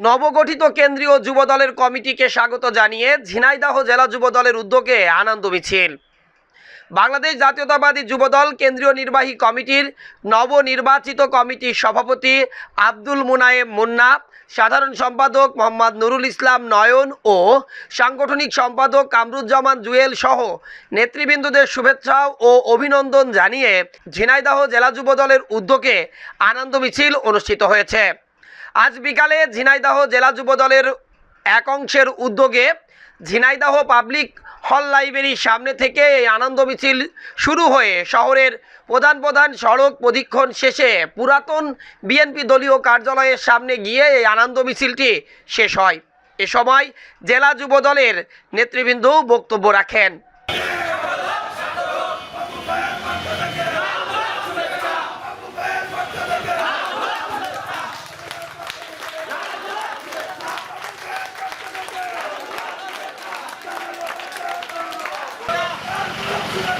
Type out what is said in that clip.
নবগঠিত কেন্দ্রীয় যুবদলের কমিটিকে স্বাগত জানিয়ে ঝিনাইদহ জেলা যুবদলের উদ্যোগে আনন্দ মিছিল। বাংলাদেশ জাতীয়তাবাদী যুবদল কেন্দ্রীয় নির্বাহী কমিটির নবনির্বাচিত কমিটির সভাপতি আব্দুল মুনায়েম মুন্না, সাধারণ সম্পাদক মোহাম্মদ নুরুল ইসলাম নয়ন ও সাংগঠনিক সম্পাদক কামরুজ্জামান জুয়েল সহ নেতৃবৃন্দদের শুভেচ্ছা ও অভিনন্দন জানিয়ে ঝিনাইদহ জেলা যুবদলের উদ্যোগে আনন্দ মিছিল অনুষ্ঠিত হয়েছে। আজ বিকালে ঝিনাইদহ জেলা যুবদলের এক অংশের উদ্যোগে ঝিনাইদহ পাবলিক হল লাইব্রেরির সামনে থেকে এই আনন্দ মিছিল শুরু হয়ে শহরের প্রধান প্রধান সড়ক প্রদীক্ষণ শেষে পুরাতন বিএনপি দলীয় কার্যালয়ের সামনে গিয়ে এই আনন্দ মিছিলটি শেষ হয়। এ সময় জেলা যুবদলের নেতৃবৃন্দ বক্তব্য রাখেন। Thank you.